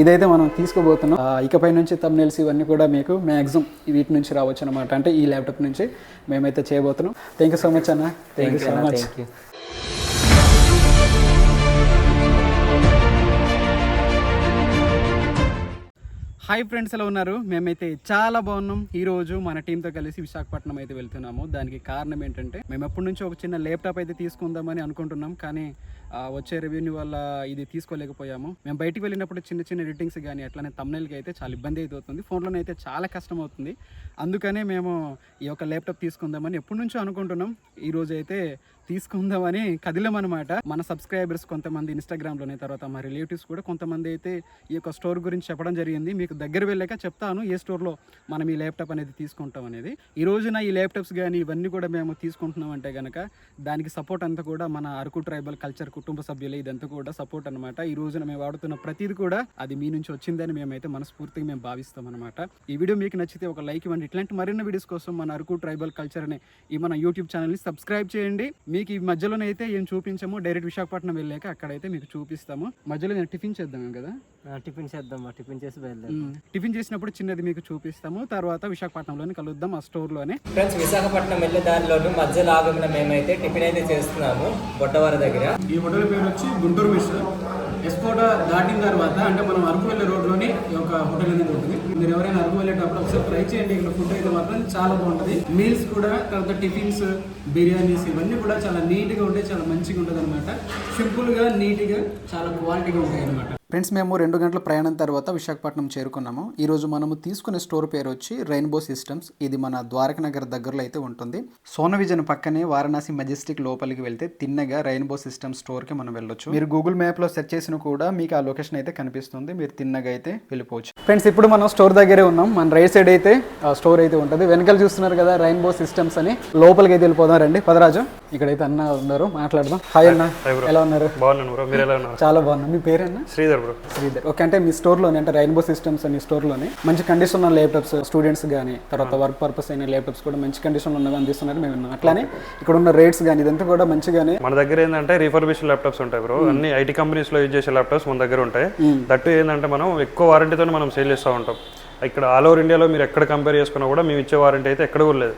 ఇదైతే మనం తీసుకోబోతున్నాం ఇకపై నుంచి తమ్నెల్స్ ఇవన్నీ కూడా మీకు మ్యాక్సిమం వీటి నుంచి రావచ్చు అనమాట అంటే ఈ ల్యాప్టాప్ నుంచి మేమైతే చేయబోతున్నాం. థ్యాంక్ యూ సో మచ్ అన్న. Thank you so much hi friends ఎలా ఉన్నారు? మేమైతే చాలా బాగున్నాం. ఈ రోజు మన టీంతో కలిసి విశాఖపట్నం అయితే వెళ్తున్నాము. దానికి కారణం ఏంటంటే మేము ఎప్పటి నుంచో ఒక చిన్న ల్యాప్టాప్ అయితే తీసుకుందామని అనుకుంటున్నాం. కానీ వచ్చే రెవెన్యూ వల్ల ఇది తీసుకోలేకపోయాము. మేము బయటికి వెళ్ళినప్పుడు చిన్న చిన్న ఎడిటింగ్స్ కానీ అట్లానే తమ్నైల్కి అయితే చాలా ఇబ్బంది అయితే అవుతుంది ఫోన్లోనే అయితే చాలా కష్టం అవుతుంది. అందుకనే మేము ఈ యొక్క ల్యాప్టాప్ తీసుకుందామని ఎప్పటి నుంచో అనుకుంటున్నాం. ఈరోజు అయితే తీసుకుందామని అనమాట మన సబ్స్క్రైబర్స్ కొంతమంది ఇన్స్టాగ్రామ్లోనే తర్వాత మా రిలేటివ్స్ కూడా కొంతమంది అయితే ఈ యొక్క స్టోర్ గురించి చెప్పడం జరిగింది. మీకు దగ్గర వెళ్ళాక చెప్తాను ఏ స్టోర్లో మనం ఈ ల్యాప్టాప్ అనేది తీసుకుంటాం అనేది. ఈ రోజున ఈ ల్యాప్టాప్స్ కానీ ఇవన్నీ కూడా మేము తీసుకుంటున్నాం అంటే కనుక దానికి సపోర్ట్ అంతా కూడా మన అరకు ట్రైబల్ కల్చర్ కుటుంబ సభ్యులు ఇదంతా కూడా సపోర్ట్ అనమాట ఈ రోజున మేము వాడుతున్న ప్రతిది కూడా అది మీ నుంచి వచ్చిందని మేమైతే మనస్ఫూర్తిగా మేము భావిస్తాం అనమాట ఈ వీడియో మీకు నచ్చితే ఒక లైక్ ఇవ్వండి. ఇట్లాంటి మరిన్ని వీడియోస్ కోసం మన అరకు ట్రైబల్ కల్చర్ అనే ఈ మన యూట్యూబ్ ఛానల్ని సబ్స్క్రైబ్ చేయండి. మీకు ఈ మధ్యలోనే అయితే ఏం చూపించాము డైరెక్ట్ విశాఖపట్నం వెళ్ళాక అక్కడైతే మీకు చూపిస్తాము. మధ్యలో నేను టిఫిన్ చేద్దాం కదా? టిఫిన్ చేద్దాం టిఫిన్ చేసి బయలుదేరి మ్మ్. టిఫిన్ చేసినప్పుడు చిన్నది మీకు చూపిస్తాము. తర్వాత విశాఖపట్నంలోనే కలుద్దాం ఆ స్టోర్లోనే. ఫ్రెండ్స్ విశాఖపట్నం వెళ్ళే దారిలోను మధ్యలో ఆగకుండా మేమైతే టిఫిన్ అయితే చేస్తున్నాము బొట్టవారి దగ్గర. ఈ హోటల్ పేరు వచ్చి గుంటూరు మిస్ ఎస్కోట దాటిన తర్వాత అంటే మనం అరకు వెళ్ళే రోడ్లోనే ఈ యొక్క హోటల్ అనేది ఉంటుంది. మీరు ఎవరైనా అరకు వెళ్ళేటప్పుడు ఒకసారి ట్రై చేయండి. ఇక్కడ ఫుడ్ అయితే మాత్రం చాలా బాగుంటుంది. మీల్స్ కూడా తర్వాత టిఫిన్స్ బిర్యానీస్ ఇవన్నీ కూడా చాలా నీట్గా ఉంటాయి చాలా మంచిగా ఉంటుంది అనమాట సింపుల్గా నీట్గా చాలా క్వాలిటీగా ఉంటాయి అనమాట ఫ్రెండ్స్ మేము రెండు గంటల ప్రయాణం తర్వాత విశాఖపట్నం చేరుకున్నాము. ఈ రోజు మనము తీసుకునే స్టోర్ పేరు వచ్చి రెయిన్బో సిస్టమ్స్. ఇది మన ద్వారక నగర్ దగ్గరలో అయితే ఉంటుంది. సోన విజన్ పక్కనే వారణాసి మెజెస్టిక్ లోపలికి వెళ్తే తిన్నగా రెయిన్బో సిస్టమ్ స్టోర్కి మనం వెళ్ళొచ్చు. మీరు గూగుల్ మ్యాప్లో సెర్చ్ చేసినా కూడా మీకు ఆ లొకేషన్ అయితే కనిపిస్తుంది. మీరు తిన్నగా అయితే వెళ్ళిపోవచ్చు. ఫ్రెండ్స్ ఇప్పుడు మనం స్టోర్ దగ్గరే ఉన్నాం. మన రైట్ సైడ్ అయితే ఆ స్టోర్ అయితే ఉంటుంది. వెనకాల చూస్తున్నారు కదా రెయిన్బో సిస్టమ్స్ అని. లోపలికి అయితే వెళ్ళిపోదాం రండి. పదరాజు ఇక్కడైతే అన్న ఉన్నారు. మాట్లాడదాం. హాయ్ అన్న. ఎలా ఉన్నారు? బాగున్నాను చాలా బాగున్నా. మీ పేరేనా శ్రీధర్ బ్రో శ్రీధర్. ఓకే అంటే మీ స్టోర్లోనే అంటే రైన్బో సిస్టమ్స్ అని స్టోర్లోనే. మంచి కండిషన్ ఉన్న ల్యాప్టాప్స్ స్టూడెంట్స్ కానీ తర్వాత వర్క్ పర్పస్ అయిన ల్యాప్టాప్స్ కూడా మంచి కండిషన్లో ఉన్నవి అందిస్తున్నారు. మేము విన్నాం. అట్లానే ఇక్కడ ఉన్న రేట్స్ కానీ ఇదంతా కూడా మంచిగానే మన దగ్గర ఏంటంటే రిఫర్బిష్ ల్యాప్టాప్స్ ఉంటాయి బ్రో అన్ని ఐటీ కంపెనీస్లో యూజ్ చేసే ల్యాప్టాప్స్ మన దగ్గర ఉంటాయి. దట్టు ఏంటంటే మనం ఎక్కువ వారంటీతో మనం సేల్ చేస్తూ ఉంటాం. ఇక్కడ ఆల్ ఓవర్ ఇండియాలో మీరు ఎక్కడ కంపేర్ చేసుకున్నా కూడా మేము ఇచ్చే వారంటీ అయితే ఎక్కడ కూడా లేదు.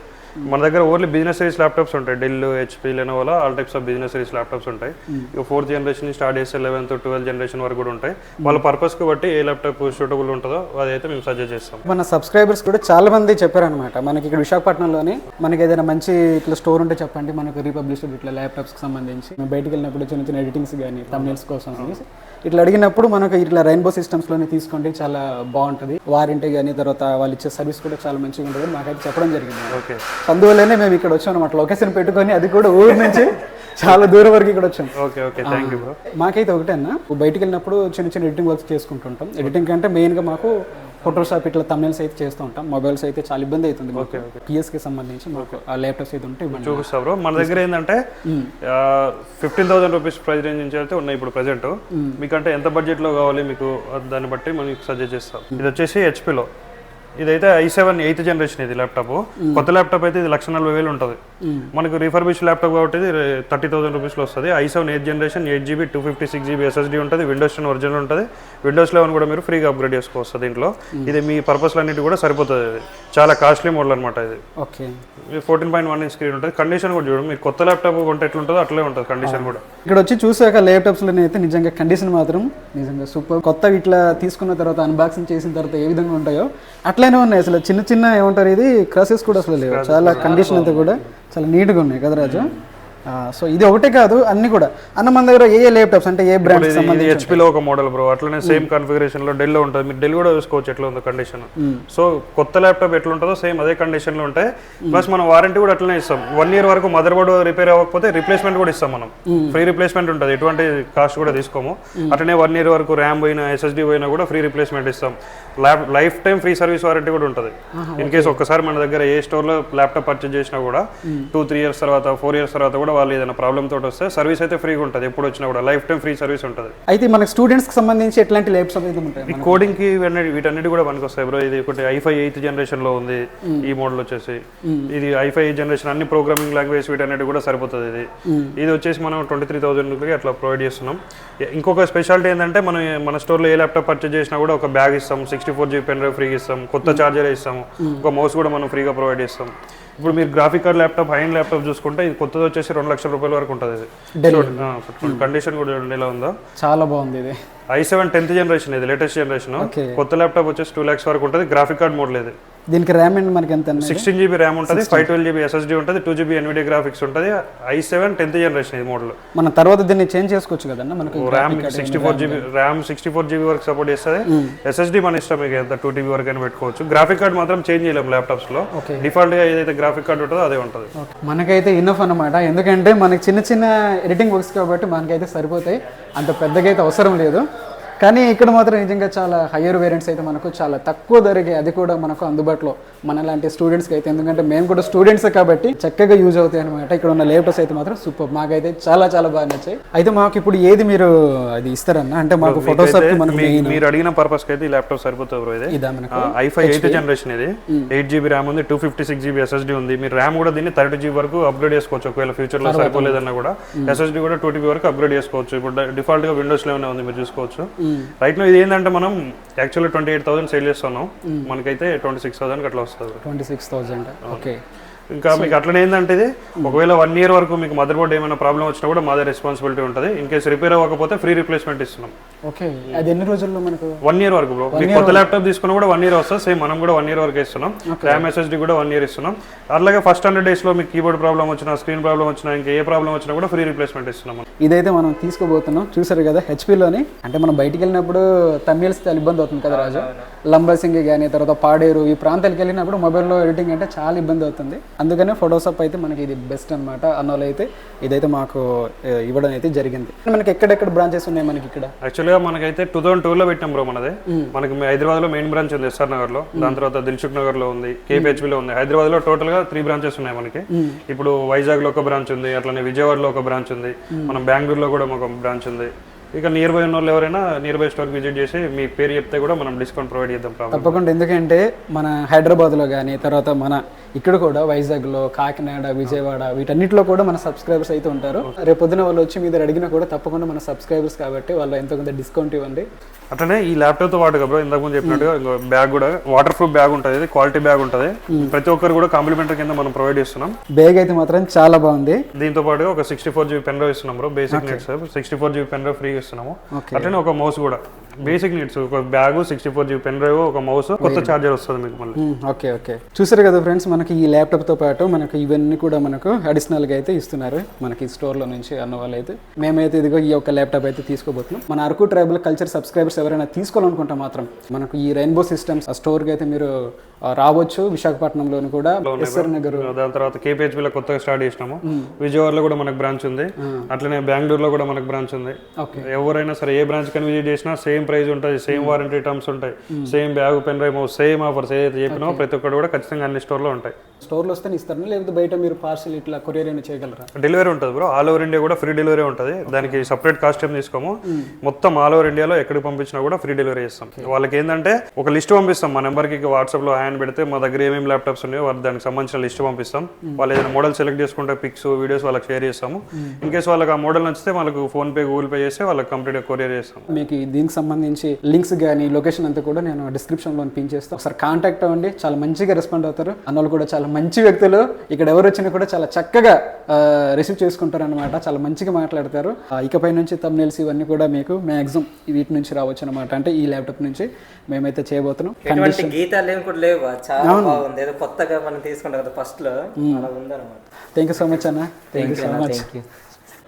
మన దగ్గర ఓన్లీ బిజినెస్ సిరీస్ ల్యాప్టాప్స్ ఉంటాయి. Dell HP లెనోవోలో all types of business series laptops ఉంటాయి. ఇక ఫోర్త్ జనరేషన్ స్టార్ట్ చేస్తే లెవెన్త్ ట్వెల్త్ జనరేషన్ వరకు కూడా ఉంటాయి. వాళ్ళ పర్పస్కి బట్టి ఏ ల్యాప్టాప్ సూటబుల్ ఉంటుందో అదైతే మేము సజెస్ట్ చేస్తాం. మన సబ్స్క్రైబర్స్ కూడా చాలా మంది చెప్పారనమాట మనకి ఇక్కడ విశాఖపట్నంలోనే మనకి ఏదైనా మంచి ఇట్లా స్టోర్ ఉంటే చెప్పండి. మనకు రీపబ్లిష్డ్ ఇట్లా ల్యాప్టాప్స్కి సంబంధించి. మేము బయటికి వెళ్ళినప్పుడు చిన్న చిన్న ఎడిటింగ్స్ కానీ తమిళస్ కోసం ఇట్లా అడిగినప్పుడు మనకు ఇట్లా రెయిన్బో సిస్టమ్స్లోనే తీసుకోండి. చాలా బాగుంటుంది. వారంటీ కానీ తర్వాత వాళ్ళు ఇచ్చే సర్వీస్ కూడా చాలా మంచిగా ఉంటుంది మాకైతే చెప్పడం జరిగింది. ఓకే అందువల్లనే మేము ఇక్కడ వచ్చాం అనమాట లొకేషన్ పెట్టుకొని అది కూడా ఊరి నుంచి చాలా దూరం వరకు ఇక్కడ వచ్చాం. Okay okay. Thank you bro. మాకైతే ఒకటే అన్న బయటికి వెళ్ళినప్పుడు చిన్న చిన్న ఎడిటింగ్ వర్క్స్ చేసుకుంటుంటాం. ఎడిటింగ్ కంటే మెయిన్గా మాకు ఫోటోషాప్ ఇట్లా తమిళస్ అయితే చేస్తూ ఉంటాం. మొబైల్స్ అయితే చాలా ఇబ్బంది అవుతుంది మాకు. పిఎస్కి సంబంధించి మాకు ఆ ల్యాప్టాప్స్ అయితే ఉంటే చూపిస్తా బ్రో. మన దగ్గర ఏంటంటే fifteen thousand rupees price range నుంచి అయితే ఉన్నాయి ఇప్పుడు ప్రెసెంట్ మీకంటే ఎంత బడ్జెట్లో కావాలి మీకు దాన్ని బట్టి మనం సజెస్ట్ చేస్తాం. ఇది వచ్చేసి హెచ్పిలో ఇదైతే ఐ సెవెన్ ఎయిత్ జనరేషన్ ఇది ల్యాప్టాప్ కొత్త ల్యాప్టాప్ అయితే ఇది లక్ష నలభై వేలు ఉంటుంది. మనకు రిఫర్బిష్ ల్యాప్టాప్ కాబట్టి ఇది థర్టీ థౌసండ్ రూపీస్లో వస్తుంది. I seven eighth generation eight GB two fifty six GB SSD ఉంటుంది. విండోస్ టెన్ ఒరిజినల్ ఉంటుంది. విండోస్ లెవెన్ కూడా మీరు ఫ్రీగా అప్గ్రేడ్ చేసుకోవచ్చు దీంట్లో. ఇది మీ పర్పస్లు అన్నిటి కూడా సరిపోతుంది ఇది. చాలా కాస్ట్లీ మోడల్ అనమాట ఇది. Okay. Fourteen point one screen ఉంటుంది. కండిషన్ కూడా చూడండి మీరు కొత్త ల్యాప్టాప్ కొంటే ఎట్లుంటుందో అట్లే ఉంటుంది కండిషన్ కూడా. ఇక్కడ వచ్చి చూసాక ల్యాప్టాప్స్లో అయితే నిజంగా కండిషన్ మాత్రం నిజంగా సూపర్ కొత్త ఇట్లా తీసుకున్న తర్వాత అన్బాక్సింగ్ చేసిన తర్వాత ఏ విధంగా ఉంటాయో అట్లనే ఉన్నాయి అసలు. చిన్న చిన్న ఏమంటారు ఇది? క్రాసెస్ కూడా అసలు లేవు. చాలా కండిషన్ అంతా కూడా చాలా నీట్గా ఉన్నాయి కదా రాజు? సో ఇది ఒకటే కాదు అన్ని కూడా. అన్న మన దగ్గర ఏ ల్యాప్టాప్స్ అంటే ఏ బ్రాండ్ ఇది హెచ్పిలో ఒక మోడల్ బ్రో అట్లనే సేమ్ కాన్ఫిగరేషన్లో డెల్లో ఉంటుంది. మీరు డెల్ కూడా చూసుకోవచ్చు ఎట్లా ఉందో కండిషన్ సో కొత్త ల్యాప్టాప్ ఎట్లా ఉంటుందో సేమ్ అదే కండిషన్లో ఉంటాయి ప్లస్ మనం వారంటీ కూడా అట్లనే ఇస్తాం. వన్ ఇయర్ వరకు మదర్ బోర్డ్ రిపేర్ అవ్వకపోతే రిప్లేస్మెంట్ కూడా ఇస్తాం మనం. ఫ్రీ రిప్లేస్మెంట్ ఉంటుంది. ఎటువంటి కాస్ట్ కూడా తీసుకోము. అట్లనే వన్ ఇయర్ వరకు ర్యామ్ పోయినా ఎస్ఎస్డి పోయినా కూడా ఫ్రీ రిప్లేస్మెంట్ ఇస్తాం. Lifetime free service warranty కూడా ఉంటుంది. ఇన్ కేస్ ఒక్కసారి మన దగ్గర ఏ స్టోర్లో ల్యాప్టాప్ పర్చేజ్ చేసినా కూడా టూ త్రీ ఇయర్స్ తర్వాత ఫోర్ ఇయర్స్ తర్వాత కూడా వాళ్ళు ఏదైనా ప్రాబ్లమ్ తోటి వస్తే సర్వీస్ అయితే ఫ్రీగా ఉంటుంది. ఎప్పుడు వచ్చినా కూడా. లైఫ్ టైం ఫ్రీ సర్వీస్ ఉంటుంది. అయితే మనకి స్టూడెంట్స్కి సంబంధించి ఎట్లాంటి ల్యాప్టాప్ అయితే ఉంటాయి ఈ కోడింగ్కి ఇవన్నీ వీటన్నిటి కూడా పనికి వస్తాయి బ్రో. ఇది ఒకటి ఐఫై ఎయిత్ జనరేషన్లో ఉంది. ఈ మోడల్ వచ్చేసి. ఇది ఐఫై ఎయిత్ జనరేషన్ అన్ని ప్రోగ్రామింగ్ లాంగ్వేజ్ వీటన్నిటి కూడా సరిపోతుంది ఇది. ఇది వచ్చేసి మనం ట్వంటీ త్రీ థౌసండ్ అట్లా ప్రొవైడ్ చేస్తున్నాం. ఇంకొక స్పెషాలిటీ ఏంటంటే మనం మన స్టోర్లో ఏ ల్యాప్టాప్ పర్చేజ్ చేసినా కూడా ఒక బ్యాగ్ ఇస్తాం. Sixty four GB pen drive ఫ్రీగా ఇస్తాం. కొత్త చార్జర్ ఇస్తాం ఒక మౌస్ కూడా మనం ఫ్రీగా ప్రొవైడ్ చేస్తాం. ఇప్పుడు మీరు graphic card laptop high laptop చూసుకుంటే ఇది కొత్తది వచ్చేసి రెండు లక్షల రూపాయల వరకు ఉంటుంది. కండిషన్ కూడా చూడండి ఎలా ఉందో. చాలా బాగుంది ఇది. ఐ సెవెన్ టెన్త్ జనరేషన్ ఇది లేటెస్ట్ జనరేషన్. కొత్త ల్యాప్టాప్ వచ్చేసి టూ ల్యాక్స్ వరకు ఉంటుంది గ్రాఫిక్ కార్డ్ మోడల్ ఇది దీనికి ర్యామ్ అండ్ మనకి ఎంత? సిక్స్టీన్ జీబీ ర్యామ్ ఉంటుంది ఫైవ్ ట్వెల్వ్ జీబీ ఎస్ఎస్డి ఉంటుంది టూ జీబీ ఎన్విడి గ్రాఫిక్స్ ఉంటుంది ఐ సెవెన్ టెన్త్ జనరేషన్ ఇది మోడల్ మనం తర్వాత దీన్ని చేంజ్ చేసుకోవచ్చు కదన్న మనకు RAM sixty four GB RAM sixty four GB వరకు సపోర్ట్ చేస్తుంది. ఎస్ఎస్డి మన ఇష్టం మీకు ఎంత టూ టీబీ వరకు అయినా పెట్టుకోవచ్చు. గ్రాఫిక్ కార్డ్ మాత్రం చేంజ్ చేయలేము ల్యాప్టాప్స్లో. డిఫాల్ట్గా ఏదైతే గ్రాఫిక్ కార్డ్ ఉంటుందో అదే ఉంటుంది. మనకైతే ఇన్నఫ్ అన్నమాట. ఎందుకంటే మనకి చిన్న చిన్న ఎడిటింగ్ వర్క్స్ కాబట్టి మనకైతే సరిపోతాయి. అంత పెద్దగా అయితే అవసరం లేదు. కానీ ఇక్కడ మాత్రం నిజంగా చాలా హయ్యర్ వేరియంట్స్ అయితే మనకు చాలా తక్కువ ధరకి అది కూడా మనకు అందుబాటులో మన లాంటి స్టూడెంట్స్కి అయితే. ఎందుకంటే మేము కూడా స్టూడెంట్స్ కాబట్టి చక్కగా యూజ్ అవుతాయి అనమాట ఇక్కడ ఉన్న ల్యాప్టాప్స్ అయితే మాత్రం సూపర్ మాకైతే చాలా చాలా బాగా నచ్చాయి. అయితే మాకు ఇప్పుడు ఏది మీరు అది ఇస్తారన్న? అంటే మాకు మెయిన్ మీరు అడిగిన పర్పస్కి అయితే ఈ ల్యాప్టాప్ సరిపోతుంది బ్రో ఇది. ఐఫై ఎయిత్ జనరేషన్ ఇది. ఎయిట్ జీబీ ర్యామ్ ఉంది two fifty six GB SSD ఉంది. మీరు ర్యామ్ కూడా దీన్ని థర్టీ జీబీ వరకు అప్గ్రేడ్ చేసుకోవచ్చు. ఒకవేళ ఫ్యూచర్లో సరిపోలేదన్నా కూడా. ఎస్ఎస్డి కూడా టూ టీబీ వరకు అప్గ్రేడ్ చేసుకోవచ్చు. ఇప్పుడు డిఫాల్ట్గా విండోస్లోనే ఉంది మీరు చూసుకోవచ్చు. రైట్లో ఇది ఏంటంటే మనం actually twenty eight thousand sale చేస్తున్నాం మనకైతే ట్వంటీ సిక్స్ థౌసండ్ అట్లా వస్తుంది. ట్వంటీ సిక్స్ థౌజండ్ ఓకే ఇంకా మీకు అట్లనే ఏంటంటే ఇది? ఒకవేళ వన్ ఇయర్ వరకు మీకు మదర్ బోర్డ్ ఏమైనా ప్రాబ్లం వచ్చినా కూడా మాదే రెస్పాన్సిబిలిటీ ఉంటుంది. ఇన్ కేసు రిపేర్ అవ్వకపోతే ఫ్రీ రిప్లేస్మెంట్ ఇస్తున్నాం. ఓకే. అది ఎన్ని రోజుల్లో మనకు? వన్ ఇయర్ వరకు బ్రో మీకు కొత్త ల్యాప్టాప్ తీసుకున్నా కూడా వన్ ఇయర్ వస్తుంది. సేమ్ మనం కూడా వన్ ఇయర్ వరకు ఇస్తున్నాం. ర్యామ్ ఎస్ఎస్డి కూడా వన్ ఇయర్ ఇస్తున్నాం. అలాగే ఫస్ట్ హండ్రెడ్ డేస్లో మీకు కీబోర్డ్ ప్రాబ్లం వచ్చినా స్క్రీన్ ప్రాబ్లం వచ్చినా ఇంకా ఏ ప్రాబ్లం వచ్చినా కూడా ఫ్రీ రిప్లేస్మెంట్ ఇస్తున్నాం ఇదైతే మనం తీసుకోబోతున్నాం చూసారు కదా హెచ్పిలోని అంటే మనం బయటికి వెళ్ళినప్పుడు తమిళస్ చాలా ఇబ్బంది అవుతుంది కదా రాజు? లంబసింగి కానీ తర్వాత పాడేరు ఈ ప్రాంతాలకు వెళ్ళినప్పుడు మొబైల్లో ఎడిటింగ్ అంటే చాలా ఇబ్బంది అవుతుంది. అందుకనే ఫోటోషాప్ అయితే మనకి ఇది బెస్ట్ అనమాట అన్నోళ్ళు అయితే ఇదైతే మాకు ఇవ్వడం అయితే జరిగింది. మనకి ఎక్కడెక్కడ బ్రాంచెస్ ఉన్నాయి మనకి ఇక్కడ? యాక్చువల్గా మనకైతే టూ థౌసండ్ టూ లో పెట్టాం బ్రో మనది. మనకి హైదరాబాద్లో మెయిన్ బ్రాంచ్ ఉంది ఎస్ఆర్ నగర్లో దాని తర్వాత దిల్సుఖ్ నగర్లో ఉంది KPHB లో ఉంది. హైదరాబాద్లో టోటల్గా త్రీ బ్రాంచెస్ ఉన్నాయి మనకి. ఇప్పుడు వైజాగ్లో ఒక బ్రాంచ్ ఉంది అట్లనే విజయవాడలో ఒక బ్రాంచ్ ఉంది మనం బెంగళూరులో కూడా ఒక బ్రాంచ్ ఉంది. ఇక నియర్ బై ఉన్న వాళ్ళు ఎవరైనా నియర్ బై స్టోర్ విజిట్ చేసి మీ పేరు చెప్తే కూడా మనం డిస్కౌంట్ ప్రొవైడ్ చేద్దాం తప్పకుండా. ఎందుకంటే మన హైదరాబాద్లో కానీ తర్వాత మన ఇక్కడ కూడా వైజాగ్లో కాకినాడ విజయవాడ వీటన్నిటిలో కూడా మన సబ్స్క్రైబర్స్ అయితే ఉంటారు. రేపు పొద్దున వాళ్ళు వచ్చి మీ దగ్గర అడిగినా కూడా తప్పకుండా మన సబ్స్క్రైబర్స్ కాబట్టి వాళ్ళు ఎంతో కొంత డిస్కౌంట్ ఇవ్వండి. అట్లనే ఈ ల్యాప్టాప్తో పాటు బ్రో ఇంతకు ముందు చెప్పినట్టుగా బ్యాగ్ కూడా వాటర్ ప్రూఫ్ బ్యాగ్ ఉంటుంది క్వాలిటీ బ్యాగ్ ఉంటుంది. ప్రతి ఒక్కరు కూడా కాంప్లిమెంటరీ కింద మనం ప్రొవైడ్ చేస్తున్నాం. బ్యాగ్ అయితే మాత్రం చాలా బాగుంది. దీంతో పాటు ఒక sixty four GB pen drive ఇస్తున్నాం bro basic needs sixty four GB pen drive free ఇస్తున్నాము. అట్లనే ఒక మౌస్ కూడా. బేసిక్ నీడ్స్ ఒక bag sixty four GB pen drive ఒక మౌస్ కొత్త చార్జర్ వస్తుంది మీకు మళ్ళీ. ఓకే ఓకే చూసారు కదా ఫ్రెండ్స్ మనకి ఈ ల్యాప్టాప్తో పాటు మనకు ఇవన్నీ కూడా మనకు అడిషనల్గా అయితే ఇస్తున్నారు మనకి స్టోర్లో నుంచి అన్న వాళ్ళు అయితే మేమైతే ఇదిగో ఈ యొక్క ల్యాప్టాప్ అయితే తీసుకోబోతున్నాం. మన అరకు ట్రైబల్ కల్చర్ సబ్స్క్రైబర్స్ ఎవరైనా తీసుకోవాలనుకుంటే మాత్రం మనకు ఈ రెయిన్బో సిస్టమ్స్ ఆ స్టోర్కి అయితే మీరు రావచ్చు. విశాఖపట్నంలోని కూడా ఎస్ఆర్ నగర్. దాని తర్వాత KPHB లో కొత్తగా స్టార్ట్ చేసినాము. విజయవాడలో కూడా మనకు బ్రాంచ్ ఉంది. అట్లనే బెంగళూరులో కూడా మనకు బ్రాంచ్ ఉంది. ఓకే ఎవరైనా సరే ఏ బ్రాంచ్ కని విజిట్ చేసినా సేమ్ ప్రైస్ ఉంటుంది సేమ్ వారంటీ టర్మ్స్ ఉంటాయి. Same bag pen drive same offers ఏదైతే చెప్పినామో ప్రతి ఒక్కటి కూడా ఖచ్చితంగా అన్ని స్టోర్లో ఉంటాయి. స్టోర్లో వస్తే ఇస్తారా? లేకపోతే బయట మీరు పార్సల్ ఇట్లా కొరియర్ అయినా చేయగలరా? డెలివరీ ఉంటుంది బ్రో ఆల్ ఓవర్ ఇండియా కూడా ఫ్రీ డెలివరీ ఉంటుంది. దానికి సపరేట్ కాస్ట్ ఏం తీసుకోము. మొత్తం ఆల్ ఓవర్ ఇండియాలో ఎక్కడికి పంపించినా కూడా ఫ్రీ డెలివరీ చేస్తాం. వాళ్ళకి ఏంటంటే ఒక లిస్ట్ పంపిస్తాం. మా నెంబర్కి వాట్సాప్లో హ్యాండ్ పెడితే మా దగ్గర ఏమేమి ల్యాప్టాప్స్ ఉన్నాయో వాళ్ళు దానికి సంబంధించిన లిస్ట్ పంపిస్తాం. వాళ్ళు ఏదైనా మోడల్ సెలెక్ట్ చేసుకుంటే పిక్స్ వీడియోస్ వాళ్ళకి షేర్ చేస్తాము. ఇన్ కేసు వాళ్ళకి ఆ మోడల్ నచ్చితే వాళ్ళకి ఫోన్ పే గూగుల్ పే చేస్తే వాళ్ళకి కంప్లీట్గా కొరియర్ చేస్తాం. మీకు దీనికి సంబంధించి లింక్స్ కానీ లొకేషన్ అంతా కూడా నేను డిస్క్రిప్షన్లో పిన్ చేస్తాను ఒకసారి కాంటాక్ట్ అవ్వండి. చాలా మంచిగా రెస్పాండ్ అవుతారు. అన్నోళ్ళు కూడా చాలా మంచి వ్యక్తులు. ఇక్కడ ఎవరు వచ్చినా కూడా చాలా చక్కగా రిసీవ్ చేసుకుంటారు అనమాట చాలా మంచిగా మాట్లాడతారు. ఆ, ఇకపై నుంచి తమ్నేల్స్ ఇవన్నీ కూడా మీకు మ్యాక్సిమం వీటి నుంచి రావచ్చు అనమాట అంటే ఈ ల్యాప్టాప్ నుంచి మేమైతే చేయబోతున్నాం. గీతాలు ఏమి కూడా లేవు. చాలా బాగుంది. ఏదో కొత్తగా మనం తీసుకుంటాం కదా ఫస్ట్లో. థ్యాంక్ యూ సో మచ్ అన్న. Thank you so much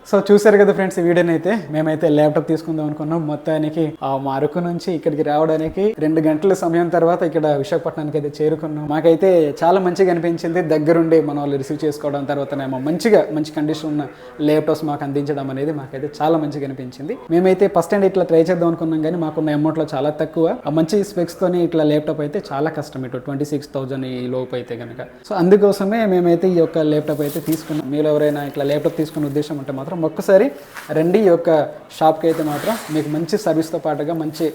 so చూసారు కదా ఫ్రెండ్స్ ఈ వీడియోని అయితే. మేమైతే ల్యాప్టాప్ తీసుకుందాం అనుకున్నాం. మొత్తానికి ఆ మా అరకు నుంచి ఇక్కడికి రావడానికి రెండు గంటల సమయం తర్వాత ఇక్కడ విశాఖపట్నానికి అయితే చేరుకున్నాం. మాకైతే చాలా మంచిగా అనిపించింది. దగ్గరుండి మన వాళ్ళు రిసీవ్ చేసుకోవడం తర్వాతనేమో మంచిగా మంచి కండిషన్ ఉన్న ల్యాప్టాప్స్ మాకు అందించడం అనేది మాకైతే చాలా మంచిగా అనిపించింది. మేమైతే ఫస్ట్ అండ్ ఇట్లా ట్రై చేద్దాం అనుకున్నాం కానీ మాకున్న అమౌంట్లో చాలా తక్కువ. ఆ మంచి స్పెక్స్ తోని ఇట్లా ల్యాప్టాప్ అయితే చాలా కష్టం. ఇటు ట్వంటీ సిక్స్ థౌజండ్ ఈ లోపు అయితే కనుక సో అందుకోసమే మేమైతే ఈ యొక్క ల్యాప్టాప్ అయితే తీసుకున్నాం. మీరు ఎవరైనా ఇట్లా ల్యాప్టాప్ తీసుకునే ఉద్దేశం ఉంటే మాత్రం ఒక్కసారి రండి ఈ యొక్క షాప్కి అయితే మాత్రం మీకు మంచి సర్వీస్తో పాటుగా మంచి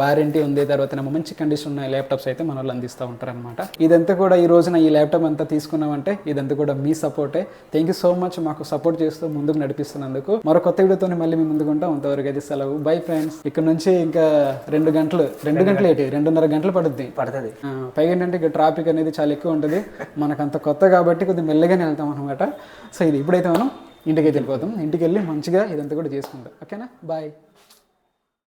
వారంటీ ఉంది తర్వాత ఏమో మంచి కండిషన్ ఉన్న ల్యాప్టాప్స్ అయితే మన వాళ్ళు అందిస్తూ ఉంటారు అనమాట ఇదంతా కూడా ఈ రోజున ఈ ల్యాప్టాప్ అంతా తీసుకున్నామంటే ఇదంతా కూడా మీ సపోర్టే థ్యాంక్ యూ సో మచ్ మాకు సపోర్ట్ చేస్తూ ముందుకు నడిపిస్తున్నందుకు. మరో కొత్త వీడియోతో మళ్ళీ మేము ముందుకు ఉంటాం. అంతవరకు అయితే సెలవు. బై ఫ్రెండ్స్ ఇక్కడ నుంచి ఇంకా రెండు గంటలు రెండు గంటలు ఏంటి? రెండున్నర గంటలు పడుద్ది. పడుతుంది. పైగా ఏంటంటే ఇక్కడ ట్రాఫిక్ అనేది చాలా ఎక్కువ ఉంటుంది. మనకు అంత కొత్త కాబట్టి కొద్దిగా మెల్లగానే వెళ్తాం అనమాట సో ఇది ఇప్పుడైతే మనం ఇంటికి వెళ్ళిపోతాం ఇంటికి వెళ్ళి మంచిగా ఇదంతా కూడా చేసుకుంటాం ఓకేనా? బాయ్.